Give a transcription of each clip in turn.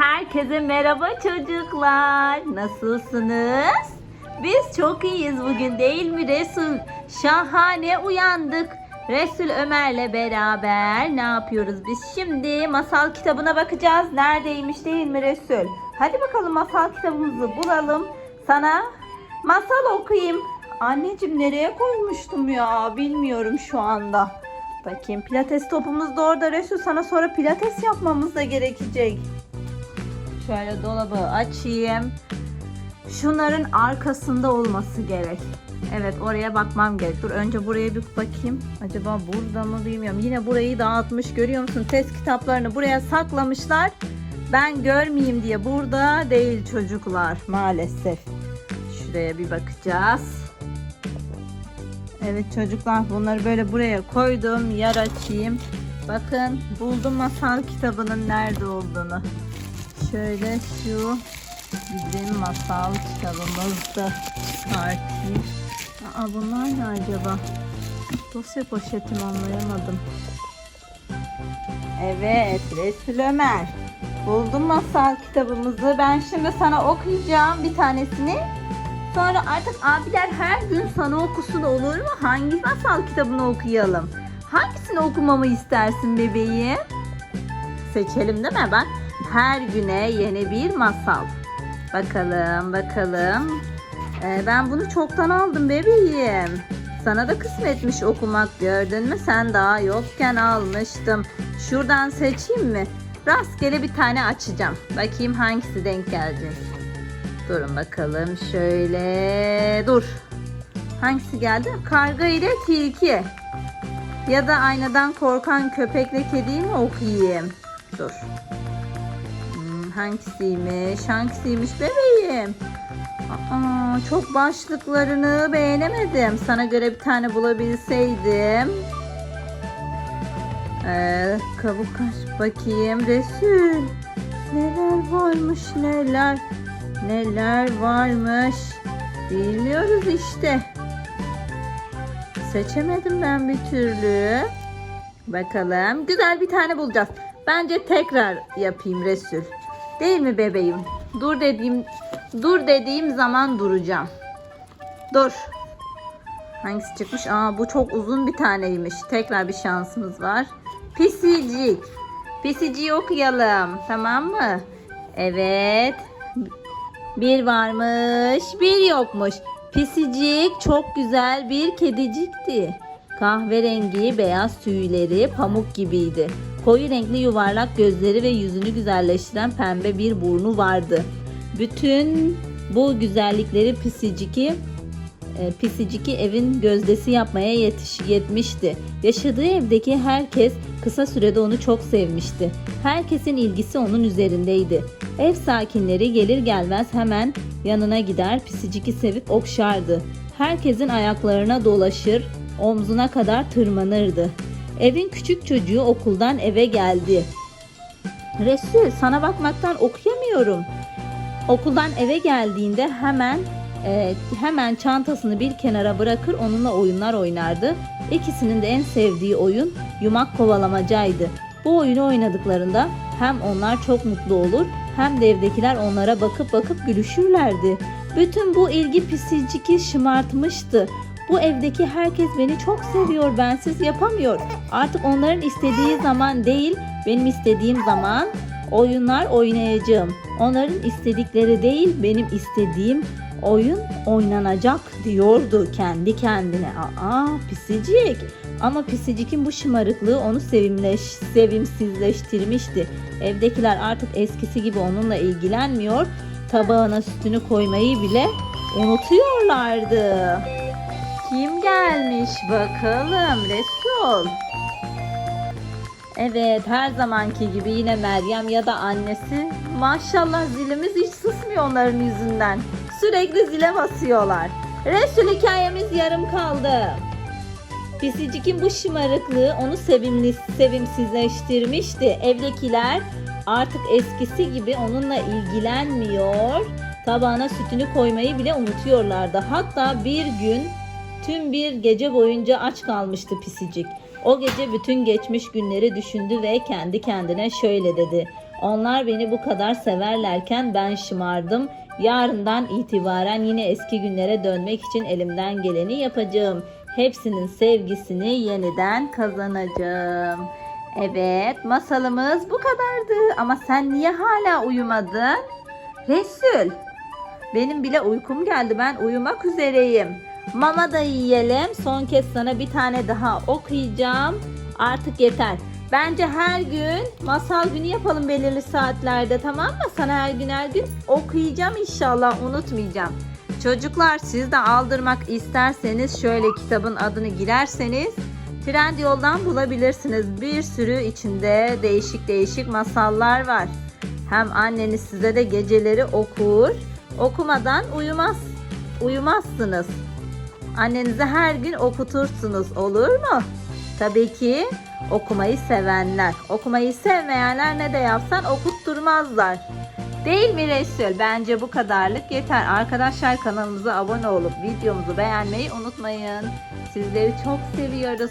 Herkese merhaba çocuklar. Nasılsınız? Biz çok iyiyiz bugün değil mi Resul? Şahane uyandık. Resul Ömer'le beraber ne yapıyoruz biz şimdi? Masal kitabına bakacağız. Neredeymiş değil mi Resul? Hadi bakalım masal kitabımızı bulalım. Sana masal okuyayım. Anneciğim nereye koymuştum ya? Bilmiyorum şu anda. Bakayım pilates topumuz da orada Resul. Sana sonra pilates yapmamız da gerekecek. Şöyle dolabı açayım. Şunların arkasında olması gerek. Evet oraya bakmam gerek. Dur önce buraya bir bakayım. Acaba burada mı bilmiyorum. Yine burayı dağıtmış görüyor musun? Test kitaplarını buraya saklamışlar. Ben görmeyeyim diye. Burada değil çocuklar maalesef. Şuraya bir bakacağız. Evet çocuklar bunları böyle buraya koydum. Yer açayım. Bakın buldum masal kitabının nerede olduğunu. Şöyle şu bizim masal kitabımızda çıkartayım. Aa bunlar ne acaba? Dosya poşetim anlayamadım. Evet Resul Ömer. Buldum masal kitabımızı. Ben şimdi sana okuyacağım bir tanesini. Sonra artık abiler her gün sana okusun olur mu? Hangi masal kitabını okuyalım? Hangisini okumamı istersin bebeğim? Seçelim değil mi? Bak her güne yeni bir masal. Bakalım bakalım. Ee, ben bunu çoktan aldım bebeğim. Sana da kısmetmiş okumak gördün mü? Sen daha yokken almıştım. Şuradan seçeyim mi? Rastgele bir tane açacağım. Bakayım hangisi denk gelecek. Durun bakalım şöyle. Dur. Hangisi geldi? Karga ile tilki. Ya da aynadan korkan köpekle kediyi mi okuyayım? Dur. Hangisiymiş? Hangisiymiş bebeğim? Aa, çok başlıklarını beğenemedim. Sana göre bir tane bulabilseydim. Ee, kabuk kaç bakayım. Resul. Neler varmış neler. Neler varmış. Bilmiyoruz işte. Seçemedim ben bir türlü. Bakalım. Güzel bir tane bulacağız. Bence tekrar yapayım Resul. Değil mi bebeğim? Dur dediğim dur dediğim zaman duracağım. Dur. Hangisi çıkmış? Aa bu çok uzun bir taneymiş. Tekrar bir şansımız var. Pisicik. Pisiciyi okuyalım. Tamam mı? Evet. Bir varmış, bir yokmuş. Pisicik çok güzel bir kedicikti. Kahverengi beyaz tüyleri pamuk gibiydi. Koyu renkli yuvarlak gözleri ve yüzünü güzelleştiren pembe bir burnu vardı. Bütün bu güzellikleri Pisicik'i e, Pisicik'i evin gözdesi yapmaya yetiş, yetmişti. Yaşadığı evdeki herkes kısa sürede onu çok sevmişti. Herkesin ilgisi onun üzerindeydi. Ev sakinleri gelir gelmez hemen yanına gider Pisicik'i sevip okşardı. Herkesin ayaklarına dolaşır, omzuna kadar tırmanırdı. Evin küçük çocuğu okuldan eve geldi. Resul sana bakmaktan okuyamıyorum. Okuldan eve geldiğinde hemen e, hemen çantasını bir kenara bırakır onunla oyunlar oynardı. İkisinin de en sevdiği oyun yumak kovalamacaydı. Bu oyunu oynadıklarında hem onlar çok mutlu olur hem de evdekiler onlara bakıp bakıp gülüşürlerdi. Bütün bu ilgi pisiciki şımartmıştı. Bu evdeki herkes beni çok seviyor, bensiz yapamıyor. Artık onların istediği zaman değil, benim istediğim zaman oyunlar oynayacağım. Onların istedikleri değil, benim istediğim oyun oynanacak diyordu kendi kendine. Aa pisicik. Ama pisicikin bu şımarıklığı onu sevimleş, sevimsizleştirmişti. Evdekiler artık eskisi gibi onunla ilgilenmiyor. Tabağına sütünü koymayı bile unutuyorlardı. Kim gelmiş bakalım Resul. Evet her zamanki gibi yine Meryem ya da annesi. Maşallah zilimiz hiç susmuyor onların yüzünden. Sürekli zile basıyorlar. Resul hikayemiz yarım kaldı. Pisicik'in bu şımarıklığı onu sevimli, sevimsizleştirmişti. Evdekiler artık eskisi gibi onunla ilgilenmiyor. Tabağına sütünü koymayı bile unutuyorlardı. Hatta bir gün tüm bir gece boyunca aç kalmıştı Pisicik. O gece bütün geçmiş günleri düşündü ve kendi kendine şöyle dedi. Onlar beni bu kadar severlerken ben şımardım. Yarından itibaren yine eski günlere dönmek için elimden geleni yapacağım. Hepsinin sevgisini yeniden kazanacağım. Evet, masalımız bu kadardı. Ama sen niye hala uyumadın? Resul, benim bile uykum geldi. Ben uyumak üzereyim. Mama da yiyelim. Son kez sana bir tane daha okuyacağım. Artık yeter. Bence her gün masal günü yapalım belirli saatlerde tamam mı? Sana her gün her gün okuyacağım inşallah unutmayacağım. Çocuklar siz de aldırmak isterseniz şöyle kitabın adını girerseniz Trendyol'dan bulabilirsiniz. Bir sürü içinde değişik değişik masallar var. Hem anneniz size de geceleri okur. Okumadan uyumaz. Uyumazsınız. Annenize her gün okutursunuz olur mu? Tabii ki okumayı sevenler. Okumayı sevmeyenler ne de yapsan okutturmazlar. Değil mi Resul? Bence bu kadarlık yeter. Arkadaşlar kanalımıza abone olup videomuzu beğenmeyi unutmayın. Sizleri çok seviyoruz.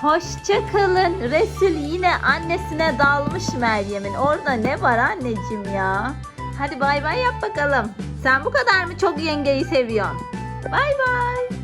Hoşçakalın. Resul yine annesine dalmış Meryem'in. Orada ne var anneciğim ya? Hadi bay bay yap bakalım. Sen bu kadar mı çok yengeyi seviyorsun? Bay bay.